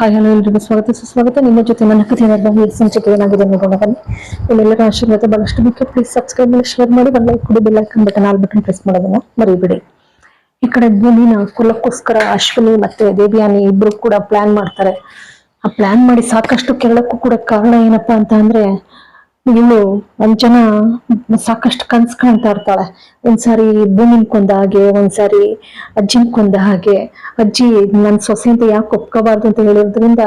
Hi hello ಎಲ್ರಿಗೂ ಸ್ವಾಗತ. ಸುಸ್ವಾಗತ ನಿಮ್ಮ ಜೊತೆ ನನ್ನ ಕಥೆ ಸಂಚಿಕೆ ಏನಾಗಿದೆ ನೋಡೋಣ ಬನ್ನಿ. ನಿಮ್ಮೆಲ್ಲರ ಆಶೀರ್ವಾದ ಬಹಳಷ್ಟು ಮುಖ್ಯ. ಪ್ಲೀಸ್ ಸಬ್ಸ್ಕ್ರೈಬ್ ಮಾಡಿ ಶೇರ್ ಮಾಡಿ, ಒಂದು ಲೈಕ್ ಕೊಡಿ bell icon button all button press ಮಾಡೋದನ್ನ ಮರಿಬೇಡಿ. ಈ ಕಡೆ ಭೂಮಿನ ಕುಲಕ್ಕೋಸ್ಕರ ಅಶ್ವಿನಿ ಮತ್ತೆ ದೇವಿಯಾನಿ ಇಬ್ರು ಕೂಡ ಪ್ಲಾನ್ ಮಾಡ್ತಾರೆ. ಆ ಪ್ಲಾನ್ ಮಾಡಿ ಸಾಕಷ್ಟು ಕೆರಳಕ್ಕೂ ಕೂಡ ಕಾರಣ ಏನಪ್ಪಾ ಅಂತ ಅಂದ್ರೆ ಇವಳು ಅಂಜನ ಸಾಕಷ್ಟು ಕನ್ಸ್ ಕಾಣ್ತಾ ಇರ್ತಾಳೆ. ಒಂದ್ಸಾರಿ ಭೂಮಿನ್ ಕೊಂದ ಹಾಗೆ, ಒಂದ್ಸಾರಿ ಅಜ್ಜಿನ ಕೊಂದ ಹಾಗೆ. ಅಜ್ಜಿ, ನನ್ ಸೊಸೆ ಅಂತ ಯಾಕೆ ಒಪ್ಕೋಬಾರ್ದು ಅಂತ ಹೇಳಿರೋದ್ರಿಂದ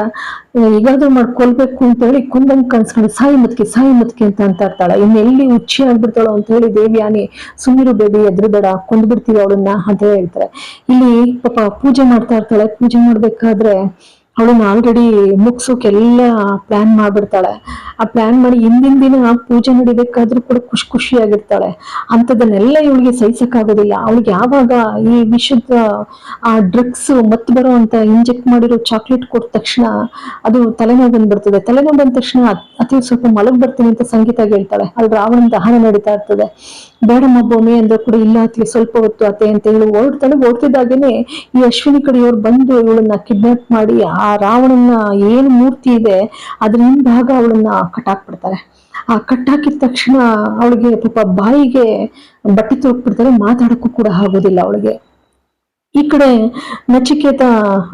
ಈಗಾದ್ರೂ ಮಾಡ್ಕೊಳ್ಬೇಕು ಅಂತ ಹೇಳಿ ಕುಂದಂಗ್ ಕನ್ಸ್ಕೊಂಡು ಸಾಯಿ ಮುತ್ಕಿ ಸಾಯಿ ಮುತ್ಕಿ ಅಂತ ಅಂತ ಇರ್ತಾಳೆ. ಇನ್ನೆಲ್ಲಿ ಹುಚ್ಚಿ ಆಗ್ಬಿಡ್ತಾಳೋ ಅಂತ ಹೇಳಿ ದೇವಿಯಾನಿ ಸುಮಿರು ಬೇಬಿ ಎದ್ರುಬೇಡ ಕೊಂದ್ಬಿಡ್ತೀವಿ ಅವಳನ್ನ ಅಂತ ಹೇಳ್ತಾರೆ. ಇಲ್ಲಿ ಪಾಪ ಪೂಜೆ ಮಾಡ್ತಾ ಇರ್ತಾಳೆ. ಪೂಜೆ ಮಾಡ್ಬೇಕಾದ್ರೆ ಅವಳನ್ನ ಆಲ್ರೆಡಿ ಮುಗ್ಸೋಕೆಲ್ಲ ಪ್ಲಾನ್ ಮಾಡ್ಬಿಡ್ತಾಳೆ. ಆ ಪ್ಲಾನ್ ಮಾಡಿ ಹಿಂದಿನ ದಿನ ಪೂಜೆ ನಡಿಬೇಕಾದ್ರೂ ಕೂಡ ಖುಷಿ ಖುಷಿಯಾಗಿರ್ತಾಳೆ. ಅಂಥದನ್ನೆಲ್ಲ ಇವಳಿಗೆ ಸಹಿಸಕ್ಕಾಗೋದಿಲ್ಲ. ಅವಳಿಗೆ ಯಾವಾಗ ಈ ವಿಷದ ಆ ಡ್ರಗ್ಸ್ ಮತ್ತೆ ಬರೋ ಅಂತ ಇಂಜೆಕ್ಟ್ ಮಾಡಿರೋ ಚಾಕ್ಲೇಟ್ ಕೊಟ್ಟ ತಕ್ಷಣ ಅದು ತಲೆನೋವು ಬಂದ್ಬಿಡ್ತದೆ. ತಲೆನೋವು ಬಂದ ತಕ್ಷಣ ಅತ್- ಅತಿ ಸ್ವಲ್ಪ ಮಲಗ್ ಬರ್ತೀನಿ ಅಂತ ಸಂಗೀತ ಹೇಳ್ತಾಳೆ. ಅಲ್ಲಿ ರಾವಣ ದಹನ ನಡೀತಾ ಇರ್ತದೆ. ಬೇಡಮ್ಮ ಭೂಮಿ ಅಂದ್ರೆ ಕೂಡ ಇಲ್ಲ ಅತಿ ಸ್ವಲ್ಪ ಹೊತ್ತು ಅತ್ತೆ ಅಂತ ಹೇಳಿ ಓಡ್ತಾಳೆ ಓಡ್ತಿದ್ದಾಗೇನೆ ಈ ಅಶ್ವಿನಿ ಕಡೆಯವ್ರು ಬಂದು ಇವಳನ್ನ ಕಿಡ್ನಾಪ್ ಮಾಡಿ ಆ ರಾವಣನ ಏನು ಮೂರ್ತಿ ಇದೆ ಅದ್ರ ಹಿಂಭಾಗ ಅವಳನ್ನ ಕಟ್ಟಾಕ್ಬಿಡ್ತಾರೆ. ಆ ಕಟ್ಟಾಕಿದ ತಕ್ಷಣ ಅವಳಿಗೆ ಪಾಪ ಬಾಯಿಗೆ ಬಟ್ಟೆ ತೊಳ್ಬಿಡ್ತಾರೆ ಮಾತಾಡಕ್ಕೂ ಕೂಡ ಆಗೋದಿಲ್ಲ ಅವಳಿಗೆ. ಈ ಕಡೆ ನಚಿಕೇತ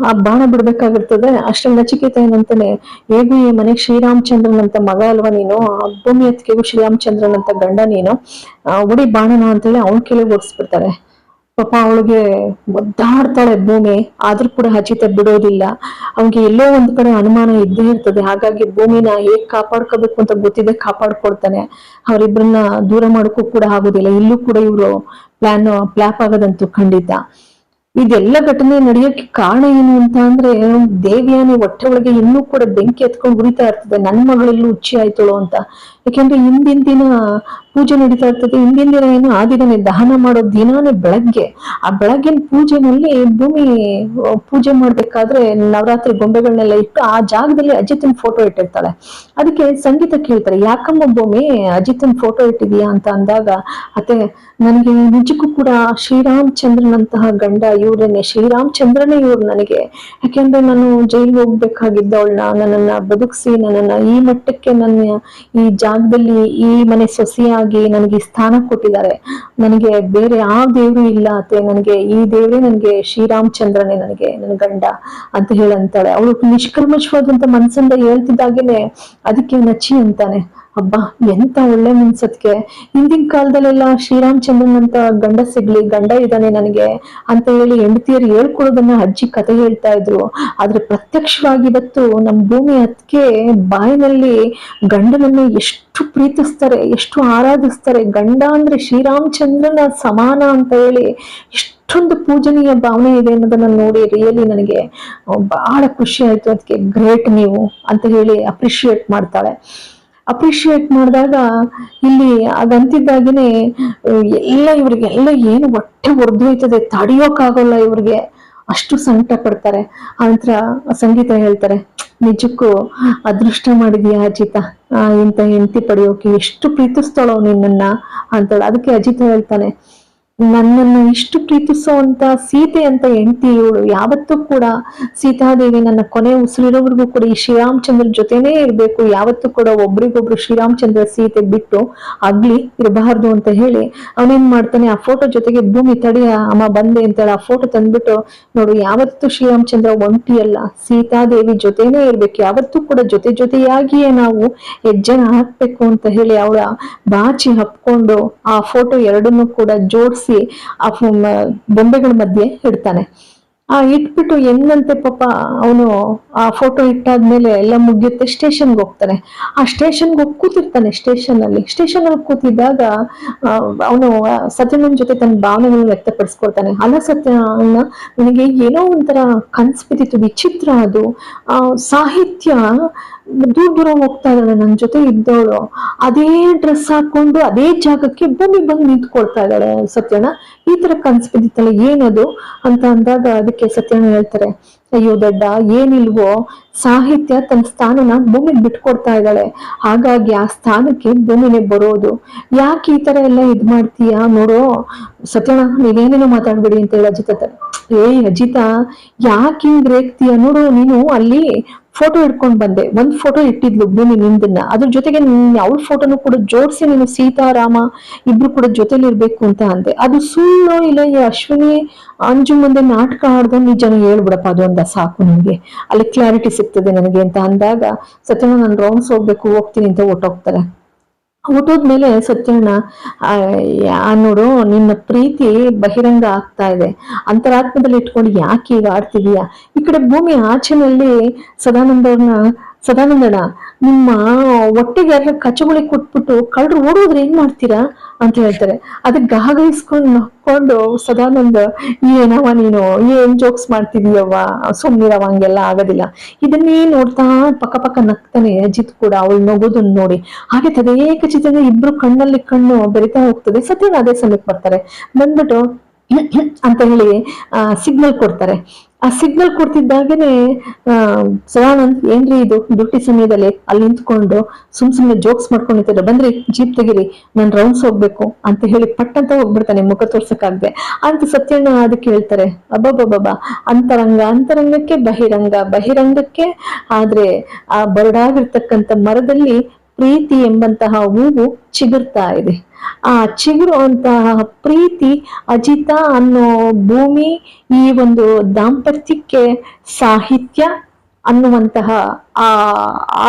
ಆ ಬಾಣ ಬಿಡ್ಬೇಕಾಗಿರ್ತದೆ ಅಷ್ಟೇ ನಚಿಕೇತ ಏನಂತಾನೆ ಹೇಗೂ ಈ ಮನೆಗೆ ಶ್ರೀರಾಮಚಂದ್ರನ್ ಅಂತ ಮಗ ಅಲ್ವಾ ನೀನು? ಆ ಭೂಮಿ ಶ್ರೀರಾಮಚಂದ್ರನ್ ಅಂತ ಗಂಡ ನೀನು? ಆ, ಉಡಿ ಬಾಣನ ಅಂತೇಳಿ ಅವನ ಕೆಳಗೆ ಓಡಿಸ್ಬಿಡ್ತಾರೆ. ಪಾಪ ಅವಳಿಗೆ ಒದ್ದಾಡ್ತಾಳೆ ಭೂಮಿ. ಆದ್ರೂ ಕೂಡ ಹಚಿತ ಬಿಡೋದಿಲ್ಲ. ಅವ್ಗೆ ಎಲ್ಲೋ ಒಂದ್ ಕಡೆ ಅನುಮಾನ ಇದ್ದೇ ಇರ್ತದೆ. ಹಾಗಾಗಿ ಭೂಮಿನ ಹೇಗ್ ಕಾಪಾಡ್ಕೋಬೇಕು ಅಂತ ಗೊತ್ತಿದೆ ಕಾಪಾಡ್ಕೊಳ್ತಾನೆ. ಅವರಿಬ್ಬರನ್ನ ದೂರ ಮಾಡಕ್ಕೂ ಕೂಡ ಆಗೋದಿಲ್ಲ. ಇಲ್ಲೂ ಕೂಡ ಇವರು ಪ್ಲಾನ್ ಪ್ಲಾಪ್ ಆಗೋದಂತೂ ಖಂಡಿತ. ಇದೆಲ್ಲ ಘಟನೆ ನಡೆಯೋಕೆ ಕಾರಣ ಏನು ಅಂತ ಅಂದ್ರೆ, ದೇವಿಯಾನಿ ಹೊಟ್ಟೆ ಒಳಗೆ ಇನ್ನೂ ಕೂಡ ಬೆಂಕಿ ಎತ್ಕೊಂಡು ಉರಿತಾ ಇರ್ತದೆ. ನನ್ನ ಮಗಳಲ್ಲೂ ಹುಚ್ಚಿ ಆಯ್ತಳು ಅಂತ. ಯಾಕೆಂದ್ರೆ ಹಿಂದಿನ ದಿನ ಪೂಜೆ ನಡೀತಾ ಇರ್ತದೆ. ಹಿಂದಿನ ದಿನ ಏನು ಆ ದಿನನೇ ದಹನ ಮಾಡೋ ದಿನಾನೇ ಬೆಳಗ್ಗೆ. ಆ ಬೆಳಗ್ಗಿನ ಪೂಜೆನಲ್ಲಿ ಭೂಮಿ ಪೂಜೆ ಮಾಡ್ಬೇಕಾದ್ರೆ ನವರಾತ್ರಿ ಗೊಂಬೆಗಳನ್ನೆಲ್ಲ ಇಟ್ಟು ಆ ಜಾಗದಲ್ಲಿ ಅಜಿತನ್ ಫೋಟೋ ಇಟ್ಟಿರ್ತಾಳೆ. ಅದಕ್ಕೆ ಸಂಗೀತ ಕೇಳ್ತಾರೆ. ಯಾಕಮ್ಮ ಭೂಮಿ, ಅಜಿತನ್ ಫೋಟೋ ಇಟ್ಟಿದೀಯಾ ಅಂತ ಅಂದಾಗ, ಅತ್ತೆ, ನನಗೆ ನಿಜಕ್ಕೂ ಕೂಡ ಶ್ರೀರಾಮಚಂದ್ರನಂತಹ ಗಂಡ ಇವ್ರೇನೆ. ಶ್ರೀರಾಮಚಂದ್ರನೇ ಇವ್ರು ನನಗೆ. ಯಾಕೆಂದ್ರೆ ನಾನು ಜೈಲ್ಗೆ ಹೋಗ್ಬೇಕಾಗಿದ್ದವಳನ್ನ ನನ್ನನ್ನ ಬದುಕಿಸಿ, ನನ್ನನ್ನ ಈ ಮಟ್ಟಕ್ಕೆ ನನ್ನ ಈ ಜಾಗದಲ್ಲಿ ಈ ಮನೆ ಸೊಸೆಯಾಗಿ ನನಗೆ ಸ್ಥಾನ ಕೊಟ್ಟಿದ್ದಾರೆ. ನನಗೆ ಬೇರೆ ಯಾವ ದೇವ್ರು ಇಲ್ಲ ಅತ್ತೆ. ನನಗೆ ಈ ದೇವರೇ ನನಗೆ ಶ್ರೀರಾಮಚಂದ್ರನೇ ನನಗೆ ನನ್ನ ಗಂಡ ಅಂತ ಹೇಳಂತಾಳೆ. ಅವಳು ನಿಷ್ಕಲ್ಮಶವಾದಂತ ಮನಸ್ಸಿಂದ ಹೇಳ್ತಿದ್ದಾಗೇನೆ ಅದಕ್ಕೆ ನಚ್ಚಿ ಅಂತಾನೆ. ಹಬ್ಬ ಎಂತ ಒಳ್ಳೆ ಮನ್ಸತ್ಗೆ ಹಿಂದಿನ ಕಾಲದಲ್ಲೆಲ್ಲ ಶ್ರೀರಾಮಚಂದ್ರನ್ ಅಂತ ಗಂಡ ಸಿಗ್ಲಿ, ಗಂಡ ಇದ್ದಾನೆ ನನಗೆ ಅಂತ ಹೇಳಿ ಹೆಂಡತಿಯರು ಹೇಳ್ಕೊಡೋದನ್ನ ಅಜ್ಜಿ ಕತೆ ಹೇಳ್ತಾ ಇದ್ರು. ಆದ್ರೆ ಪ್ರತ್ಯಕ್ಷವಾಗಿ ಇವತ್ತು ನಮ್ಮ ಭೂಮಿ ಅದಕ್ಕೆ ಬಾಯಿನಲ್ಲಿ ಗಂಡನನ್ನ ಎಷ್ಟು ಪ್ರೀತಿಸ್ತಾರೆ, ಎಷ್ಟು ಆರಾಧಿಸ್ತಾರೆ. ಗಂಡ ಅಂದ್ರೆ ಶ್ರೀರಾಮಚಂದ್ರನ ಸಮಾನ ಅಂತ ಹೇಳಿ ಎಷ್ಟೊಂದು ಪೂಜನೀಯ ಭಾವನೆ ಇದೆ ಅನ್ನೋದನ್ನ ನೋಡಿ ರಿಯಲಿ ನನಗೆ ಬಹಳ ಖುಷಿ ಆಯ್ತು. ಅದಕ್ಕೆ ಗ್ರೇಟ್ ನೀವು ಅಂತ ಹೇಳಿ ಅಪ್ರಿಶಿಯೇಟ್ ಮಾಡ್ತಾಳೆ. ಅಪ್ರಿಶಿಯೇಟ್ ಮಾಡಿದಾಗ ಇಲ್ಲಿ ಅದಂತಿದ್ದಾಗೇನೆ, ಎಲ್ಲ ಇವ್ರಿಗೆ ಎಲ್ಲ ಏನು ಹೊಟ್ಟೆ ಹೊಡೆದೋಯ್ತದೆ ತಡೆಯೋಕ್ಕಾಗಲ್ಲ ಇವ್ರಿಗೆ. ಅಷ್ಟು ಸಂಕಟ ಪಡ್ತಾರೆ. ಆನಂತರ ಸಂಗೀತ ಹೇಳ್ತಾರೆ, ನಿಜಕ್ಕೂ ಅದೃಷ್ಟ ಮಾಡಿದ್ಯಾ ಅಜಿತ? ಇಂಥ ಹೆಂಡತಿ ಪಡೆಯೋಕೆ ಎಷ್ಟು ಪ್ರೀತಿಸ್ತಾಳೋ ನಿನ್ನನ್ನ ಅಂತೇಳಿ. ಅದಕ್ಕೆ ಅಜಿತ ಹೇಳ್ತಾನೆ ನನ್ನನ್ನು ಇಷ್ಟು ಪ್ರೀತಿಸುವಂತ ಸೀತೆ ಅಂತ ಹೆಂಡತಿ ಇವಳು, ಯಾವತ್ತೂ ಕೂಡ ಸೀತಾದೇವಿ ನನ್ನ ಕೊನೆ ಉಸಿರಿರೋವರೆಗೂ ಕೂಡ ಈ ಶ್ರೀರಾಮಚಂದ್ರ ಜೊತೆನೇ ಇರ್ಬೇಕು. ಯಾವತ್ತೂ ಕೂಡ ಒಬ್ರಿಗೊಬ್ರು ಶ್ರೀರಾಮಚಂದ್ರ ಸೀತೆ ಬಿಟ್ಟು ಅಗ್ಲಿ ಇರಬಾರ್ದು ಅಂತ ಹೇಳಿ ಅವನೇನ್ ಮಾಡ್ತಾನೆ? ಆ ಫೋಟೋ ಜೊತೆಗೆ ಭೂಮಿ ತಡಿ ಅಮ್ಮ ಬಂದೆ ಅಂತ ಹೇಳಿ ಆ ಫೋಟೋ ತಂದ್ಬಿಟ್ಟು ನೋಡು, ಯಾವತ್ತೂ ಶ್ರೀರಾಮಚಂದ್ರ ಒಂಟಿಯಲ್ಲ, ಸೀತಾದೇವಿ ಜೊತೆನೇ ಇರ್ಬೇಕು. ಯಾವತ್ತೂ ಕೂಡ ಜೊತೆ ಜೊತೆಯಾಗಿಯೇ ನಾವು ಹೆಜ್ಜೆನ ಹಾಕ್ಬೇಕು ಅಂತ ಹೇಳಿ ಅವಳ ಬಾಚಿ ಹಪ್ಕೊಂಡು ಆ ಫೋಟೋ ಎರಡನ್ನೂ ಕೂಡ ಜೋಡಿಸಿ ಆ ಫು- ಬೊಂಬೆಗಳ ಮಧ್ಯೆ ಇಡ್ತಾನೆ. ಆ ಇಟ್ಬಿಟ್ಟು ಹೆಂಗಂತೆ ಪಾಪ ಅವನು ಆ ಫೋಟೋ ಇಟ್ಟಾದ್ಮೇಲೆ ಎಲ್ಲ ಮುಗಿಯುತ್ತೆ ಸ್ಟೇಷನ್ಗೆ ಹೋಗ್ತಾನೆ. ಆ ಸ್ಟೇಷನ್ಗೆ ಹೋಗಿ ಕೂತಿರ್ತಾನೆ ಸ್ಟೇಷನ್ ಅಲ್ಲಿ. ಸ್ಟೇಷನ್ ಅಲ್ಲಿ ಕೂತಿದ್ದಾಗ ಅವನು ಸತ್ಯನ ಜೊತೆ ತನ್ನ ಭಾವನೆಗಳನ್ನ ವ್ಯಕ್ತಪಡಿಸ್ಕೊಳ್ತಾನೆ. ಅಲ್ಲ ಸತ್ಯ ಅಣ್ಣ ನನಗೆ ಏನೋ ಒಂಥರ ಕನ್ಸ್ಬಿದ್ದಿತ್ತು, ವಿಚಿತ್ರ ಅದು. ಆ, ಸಾಹಿತ್ಯ ದೂರ ದೂರ ಹೋಗ್ತಾ ಇದ್ದಾಳೆ ನನ್ನ ಜೊತೆ ಇದ್ದವಳು. ಅದೇ ಡ್ರೆಸ್ ಹಾಕೊಂಡು ಅದೇ ಜಾಗಕ್ಕೆ ಭೂಮಿ ಬಂದು ನಿಂತ್ಕೊಳ್ತಾ ಇದ್ದಾಳೆ ಸತ್ಯಣ್ಣ. ಈ ತರ ಕನ್ಸ್ ಬಿದ್ದಿತ್ತಲ್ಲ ಏನದು ಅಂತ ಅಂದಾಗ ಅದಕ್ಕೆ ಸತ್ಯಣ್ಣ ಹೇಳ್ತಾರೆ, ಅಯ್ಯೋ ದಡ್ಡ, ಏನಿಲ್ವೋ, ಸಾಹಿತ್ಯ ತನ್ನ ಸ್ಥಾನನ ಭೂಮಿಗೆ ಬಿಟ್ಕೊಡ್ತಾ ಇದ್ದಾಳೆ. ಹಾಗಾಗಿ ಆ ಸ್ಥಾನಕ್ಕೆ ಭೂಮಿನೇ ಬರೋದು. ಯಾಕೆ ಈ ತರ ಎಲ್ಲ ಇದ್ ಮಾಡ್ತೀಯಾ ನೋಡು? ಸತ್ಯಣ ನೀವೇನೇನೋ ಮಾತಾಡ್ಬೇಡಿ ಅಂತ ಹೇಳಿ ಅಜಿತ ಏ ಅಜಿತ, ಯಾಕೆ ಹಿಂಗ್ ರೇಗ್ತೀಯ ನೋಡು ನೀನು ಅಲ್ಲಿ ಫೋಟೋ ಇಟ್ಕೊಂಡ್ ಬಂದೆ. ಒಂದ್ ಫೋಟೋ ಇಟ್ಟಿದ್ಲು ಭೂಮಿ ನಿಂದನ್ನ ಅದ್ರ ಜೊತೆಗೆ ಅವಳ ಫೋಟೋನು ಕೂಡ ಜೋಡಿಸಿ ನೀನು ಸೀತಾರಾಮ ಇಬ್ರು ಕೂಡ ಜೊತೆಲಿ ಇರ್ಬೇಕು ಅಂತ ಅಂದೆ. ಅದು ಸುಳ್ಳು ಇಲ್ಲ ಈ ಅಶ್ವಿನಿ, ಅಂಜು ಮುಂದೆ ನಾಟಕ ಆಡ್ದು ನಿಜನ ಹೇಳ್ಬಿಡಪ್ಪ ಅದು ಅಂದ. ಸಾಕು ನನಗೆ ಅಲ್ಲಿ ಕ್ಲಾರಿಟಿ ಸಿಗ್ತದೆ ನನಗೆ ಅಂತ ಅಂದಾಗ ಸತ್ಯನ ನಾನು ರೌಂಡ್ಸ್ ಹೋಗ್ಬೇಕು, ಹೋಗ್ತೀನಿ ಅಂತ ಹೊರ್ಟೋಗ್ತಾರೆ. ಹುಟ್ಟೋದ್ಮೇಲೆ ಸತ್ಯಣ್ಣ ನೋಡು, ನಿನ್ನ ಪ್ರೀತಿ ಬಹಿರಂಗ ಆಗ್ತಾ ಇದೆ. ಅಂತರಾತ್ಮದಲ್ಲಿ ಇಟ್ಕೊಂಡು ಯಾಕೆ ಈಗ ಆಡ್ತಿದೀಯ? ಈ ಕಡೆ ಭೂಮಿ ಆಚೆನಲ್ಲಿ ಸದಾನಂದವ್ರನ್ನ ಸದಾನಂದಣ್ಣ ನಿಮ್ಮ ಒಟ್ಟಿಗೆ ಯಾರ ಕಚಗುಳಿ ಕೊಟ್ಬಿಟ್ಟು ಕಳ್ಳರು ಓಡೋದ್ರೆ ಏನ್ ಮಾಡ್ತೀರಾ ಅಂತ ಹೇಳ್ತಾರೆ. ಅದಕ್ಕೆ ಗಾಗೈಸ್ಕೊಂಡು ನಕ್ಕೊಂಡು, ಸದಾನಂದ ಏನವ ನೀನು, ಏನ್ ಜೋಕ್ಸ್ ಮಾಡ್ತಿದೀಯವ್ವ? ಸುಮ್ಮನಿರವ ಹಂಗೆಲ್ಲ ಆಗೋದಿಲ್ಲ. ಇದನ್ನೇ ನೋಡ್ತಾ ಪಕ್ಕ ಪಕ್ಕ ನಗ್ತಾನೆ ಅಜಿತ್ ಕೂಡ, ಅವಳು ನಗೋದನ್ನ ನೋಡಿ. ಹಾಗೆ ತದೇಕ ಚಿತ್ರ ಇಬ್ರು ಕಣ್ಣಲ್ಲಿ ಕಣ್ಣು ಬೆರಿತಾ ಹೋಗ್ತದೆ. ಸತ್ಯನ ಅದೇ ಸಮಯಕ್ಕೆ ಬರ್ತಾರೆ. ಬಂದ್ಬಿಟ್ಟು ಅಂತ ಹೇಳಿ ಸಿಗ್ನಲ್ ಕೊಡ್ತಾರೆ. ಆ ಸಿಗ್ನಲ್ ಕೊಡ್ತಿದ್ದಾಗೇನೆ ಸದಾನಂದ್ ಏನ್ರಿ ಇದು? ಡ್ಯೂಟಿ ಸಮಯದಲ್ಲಿ ಅಲ್ಲಿ ನಿಂತ್ಕೊಂಡು ಸುಮ್ ಸುಮ್ನೆ ಜೋಕ್ಸ್ ಮಾಡ್ಕೊಂಡು ನಿಂತಿದ್ರು ಬಂದ್ರಿ ಜೀಪ್ ತೆಗಿರಿ, ನಾನು ರೌಂಡ್ಸ್ ಹೋಗ್ಬೇಕು ಅಂತ ಹೇಳಿ ಪಟ್ಟಂತ ಹೋಗ್ಬಿಡ್ತಾನೆ, ಮುಖ ತೋರ್ಸಕ್ಕಾಗದೆ. ಅಂತ ಸತ್ಯಣ್ಣ ಅದಕ್ಕೆ ಹೇಳ್ತಾರೆ ಅಬ್ಬಬ್ಬಬ್ಬ ಅಂತರಂಗ, ಅಂತರಂಗಕ್ಕೆ ಬಹಿರಂಗ. ಬಹಿರಂಗಕ್ಕೆ ಆದ್ರೆ ಆ ಬರಡಾಗಿರ್ತಕ್ಕಂಥ ಮರದಲ್ಲಿ ಪ್ರೀತಿ ಎಂಬಂತಹ ಹೂವು ಚಿಗುರ್ತಾ ಇದೆ. ಆ ಚಿಗುರುವಂತಹ ಪ್ರೀತಿ ಅಜಿತ ಅನ್ನೋ ಭೂಮಿ ಈ ಒಂದು ದಾಂಪತ್ಯಕ್ಕೆ ಸಾಹಿತ್ಯ ಅನ್ನುವಂತಹ ಆ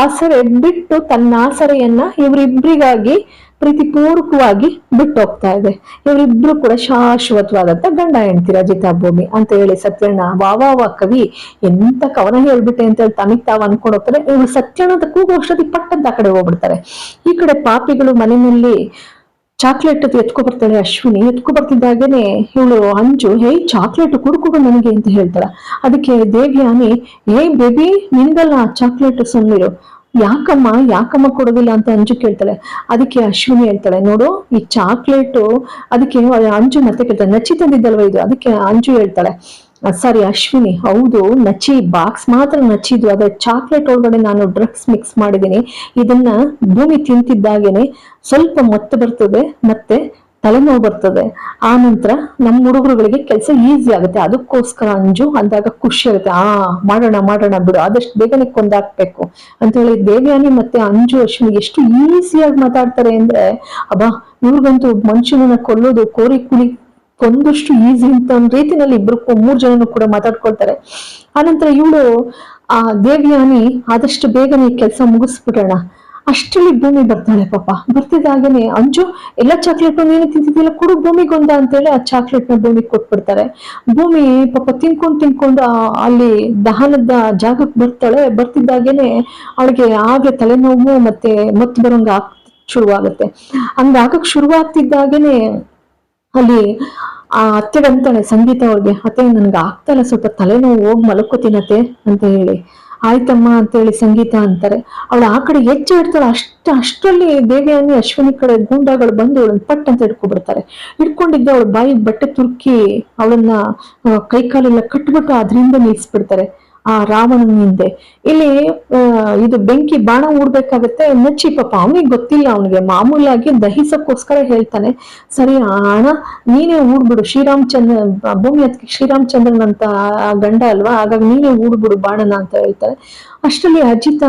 ಆಸರೆ ಬಿಟ್ಟು ತನ್ನ ಆಸರೆಯನ್ನ ಇವರಿಬ್ರಿಗಾಗಿ ಪ್ರೀತಿಪೂರ್ವಕವಾಗಿ ಬಿಟ್ಟು ಹೋಗ್ತಾ ಇದೆ. ಇವರಿಬ್ರು ಕೂಡ ಶಾಶ್ವತವಾದಂತ ಗಂಡ ಹೆಂಡ್ತಿರ ಭೂಮಿ ಅಂತ ಹೇಳಿ ಸತ್ಯಣ್ಣ ವಾವ ಕವಿ, ಎಂತ ಕವನ ಹೇಳ್ಬಿಟ್ಟೆ ಅಂತ ಹೇಳಿ ತಮಿಗ್ ತಾವ್ ಅನ್ಕೊಂಡು ಹೋಗ್ತಾರೆ. ಇವ್ರು ಸತ್ಯಣ್ಣದ ಕೂಗು ಔಷಧಿ ಪಟ್ಟಂತ ಕಡೆ ಹೋಗ್ಬಿಡ್ತಾರೆ. ಈ ಕಡೆ ಪಾಪಿಗಳು ಮನೆಯಲ್ಲಿ ಚಾಕ್ಲೇಟ್ ಎತ್ಕೊ ಬರ್ತಾಳೆ ಅಶ್ವಿನಿ. ಎತ್ಕೊ ಬರ್ತಿದ್ದಾಗೇನೆ ಇವಳು ಅಂಜು, ಹೇ, ಚಾಕ್ಲೇಟ್ ಕುಡ್ಕೊಡು ನನಗೆ ಅಂತ ಹೇಳ್ತಾಳ. ಅದಕ್ಕೆ ದೇವ್ಯಾನಿ ಏ ಬೇಬಿ, ನಿನ್ಗಲ್ಲ ಚಾಕ್ಲೇಟ್ ಸುಮ್ಮನಿರು ಯಾಕಮ್ಮ ಯಾಕಮ್ಮ ಕೊಡೋದಿಲ್ಲ ಅಂತ ಅಂಜು ಕೇಳ್ತಾಳೆ. ಅದಕ್ಕೆ ಅಶ್ವಿನಿ ಹೇಳ್ತಾಳೆ, ನೋಡು, ಈ ಚಾಕ್ಲೇಟು, ಅದಕ್ಕೆ ಅಂಜು ಮತ್ತೆ ಕೇಳ್ತಾಳೆ, ನಚ್ಚಿ ತಂದಿದ್ದಲ್ವ ಇದು? ಅದಕ್ಕೆ ಅಂಜು ಹೇಳ್ತಾಳೆ ಸಾರಿ ಅಶ್ವಿನಿ, ಹೌದು, ನಚ್ಚಿ ಬಾಕ್ಸ್ ಮಾತ್ರ ನಚ್ಚಿದ್ದು ಅದ್ರ ಚಾಕ್ಲೇಟ್ ಒಳಗಡೆ ನಾನು ಡ್ರಗ್ಸ್ ಮಿಕ್ಸ್ ಮಾಡಿದ್ದೀನಿ. ಇದನ್ನ ಭೂಮಿ ತಿಂತಿದ್ದಾಗೇನೆ ಸ್ವಲ್ಪ ಮೊತ್ತ ಬರ್ತದೆ, ಮತ್ತೆ ತಲೆನೋವು ಬರ್ತದೆ. ಆ ನಂತರ ನಮ್ಮ ಹುಡುಗರುಗಳಿಗೆ ಕೆಲಸ ಈಸಿ ಆಗುತ್ತೆ. ಅದಕ್ಕೋಸ್ಕರ ಅಂಜು ಅಂದಾಗ ಖುಷಿ ಆಗುತ್ತೆ. ಆ, ಮಾಡೋಣ ಮಾಡೋಣ ಬಿಡು. ಆದಷ್ಟು ಬೇಗನೆ ಕೊಂದಾಕ್ಬೇಕು. ಅಂತ ಹೇಳಿ ದೇವ್ಯಾನಿ ಮತ್ತೆ ಅಂಜು ಅಶ್ವಿನಿ ಎಷ್ಟು ಈಸಿಯಾಗಿ ಮಾತಾಡ್ತಾರೆ ಅಂದ್ರೆ, ಅಬ್ಬಾ, ಇವ್ರಿಗಂತೂ ಮನುಷ್ಯನನ್ನ ಕೊಲ್ಲೋದು, ಕೋರಿ ಕುಳಿ ಕೊಂದಷ್ಟು ಈಸಿ ಅಂತ ಒಂದು ರೀತಿನಲ್ಲಿ ಇಬ್ರು ಮೂರ್ ಜನನು ಕೂಡ ಮಾತಾಡ್ಕೊಳ್ತಾರೆ. ಆನಂತರ ಇವಳು, ಆ ದೇವ್ಯಾನಿ ಆದಷ್ಟು ಬೇಗನೆ ಕೆಲಸ ಮುಗಿಸ್ಬಿಡೋಣ. ಅಷ್ಟರಲ್ಲಿ ಭೂಮಿ ಬರ್ತಾಳೆ ಪಾಪ. ಬರ್ತಿದ್ದಾಗೇನೆ ಅಂಜು ಎಲ್ಲ ಚಾಕ್ಲೇಟ್ ನೀನು ತಿಂತಿದ್ದಿಲ್ಲ ಕೊಡು ಭೂಮಿಗೊಂದ ಅಂತೇಳಿ ಆ ಚಾಕ್ಲೇಟ್ನ ಭೂಮಿಗೆ ಕೊಟ್ಬಿಡ್ತಾರೆ. ಭೂಮಿ ಪಾಪ ತಿನ್ಕೊಂಡು ತಿನ್ಕೊಂಡು ಅಲ್ಲಿ ದಹನದ ಜಾಗಕ್ಕೆ ಬರ್ತಾಳೆ. ಬರ್ತಿದ್ದಾಗೇನೆ ಅವಳಿಗೆ ಆಗ್ಲೇ ತಲೆನೋವು ಮತ್ತೆ ಮತ್ ಬರೋಂಗ ಆಗ್ ಶುರುವಾಗುತ್ತೆ. ಹಂಗಾಗಕ್ ಶುರುವಾಗ್ತಿದ್ದಾಗೇನೆ ಅಲ್ಲಿ ಆ ಅತ್ತೆಗಂತಾಳೆ ಸಂಗೀತ ಅವ್ರಿಗೆ, ಅತ್ತೆ, ನನ್ಗೆ ಆಗ್ತಾಯಿಲ್ಲ ಸ್ವಲ್ಪ ತಲೆನೋವು, ಹೋಗಿ ಮಲ್ಕೋತೀನತ್ತೆ ಅಂತ ಹೇಳಿ. ಆಯ್ತಮ್ಮ ಅಂತ ಹೇಳಿ ಸಂಗೀತ ಅಂತಾರೆ. ಅವಳು ಆ ಕಡೆ ಹೆಚ್ಚು ಇಡ್ತಾಳೆ, ಅಷ್ಟ, ಅಷ್ಟರಲ್ಲಿ ದೇವಿಯಾನಿ ಅಶ್ವಿನಿ ಕಡೆ ಗೂಂಡಾಗಳು ಬಂದು ಅವಳನ್ನ ಪಟ್ ಅಂತ ಹಿಡ್ಕೊಬಿಡ್ತಾರೆ. ಹಿಡ್ಕೊಂಡಿದ್ದೆ ಅವಳು ಬಾಯಿಗೆ ಬಟ್ಟೆ ತುರ್ಕಿ, ಅವಳನ್ನ ಕೈಕಾಲೆಲ್ಲ ಕಟ್ಬಿಟ್ಟು ಅದರಿಂದ ನಿಲ್ಸ್ಬಿಡ್ತಾರೆ. ಆ ರಾವಣನ ಹಿಂದೆ. ಇಲ್ಲಿ ಇದು ಬೆಂಕಿ ಬಾಣ ಊಡ್ಬೇಕಾಗತ್ತೆ ನಚ್ಚಿ ಪಾಪ. ಅವನಿಗೆ ಗೊತ್ತಿಲ್ಲ ಅವನಿಗೆ. ಮಾಮೂಲಾಗಿ ದಹಿಸಕ್ಕೋಸ್ಕರ ಹೇಳ್ತಾನೆ. ಸರಿ, ಅಣ್ಣ, ನೀನೇ ಊಡ್ಬಿಡು. ಶ್ರೀರಾಮಚಂದ್ರ, ಭೂಮಿ ಅದಕ್ಕೆ ಶ್ರೀರಾಮಚಂದ್ರನ್ ಅಂತ ಗಂಡ ಅಲ್ವಾ? ಹಾಗಾಗಿ ನೀನೇ ಊಡ್ಬಿಡು ಬಾಣನ ಅಂತ ಹೇಳ್ತಾರೆ ಅಷ್ಟರಲ್ಲಿ ಅಜಿತ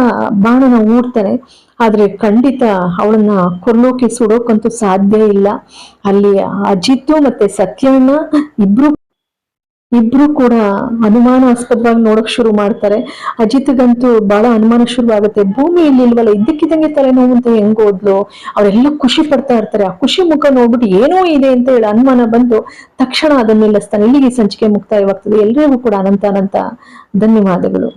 ಬಾಣನ ಊಡ್ತಾನೆ. ಆದ್ರೆ ಖಂಡಿತ ಅವಳನ್ನ ಕೊಲ್ಲೋಕೆ ಸುಡೋಕಂತೂ ಸಾಧ್ಯ ಇಲ್ಲ. ಅಲ್ಲಿ ಅಜಿತ್ತು ಮತ್ತೆ ಸತ್ಯಣ್ಣ ಇಬ್ರು ಇಬ್ರು ಕೂಡ ಅನುಮಾನಾಸ್ಪದವಾಗಿ ನೋಡಕ್ ಶುರು ಮಾಡ್ತಾರೆ. ಅಜಿತ್ಗಂತೂ ಬಹಳ ಅನುಮಾನ ಶುರು ಆಗುತ್ತೆ. ಭೂಮಿ ಇಲ್ಲಿ ಇಲ್ವಲ್ಲ? ಇದ್ದಕ್ಕಿದ್ದಂಗೆ ತಲೆನೋವು ಅಂತ ಹೆಂಗ್ ಹೋದ್ಲು ಅವರೆಲ್ಲ ಖುಷಿ ಪಡ್ತಾ ಇರ್ತಾರೆ. ಆ ಖುಷಿ ಮುಖ ನೋಡ್ಬಿಟ್ಟು ಏನೋ ಇದೆ ಅಂತ ಹೇಳಿ ಅನುಮಾನ ಬಂದು ತಕ್ಷಣ ಅದನ್ನ ನಿಲ್ಲಿಸ್ತಾನೆ. ಇಲ್ಲಿಗೆ ಸಂಚಿಕೆ ಮುಕ್ತಾಯವಾಗ್ತದೆ. ಎಲ್ರಿಗೂ ಕೂಡ ಅನಂತ ಅನಂತ ಧನ್ಯವಾದಗಳು.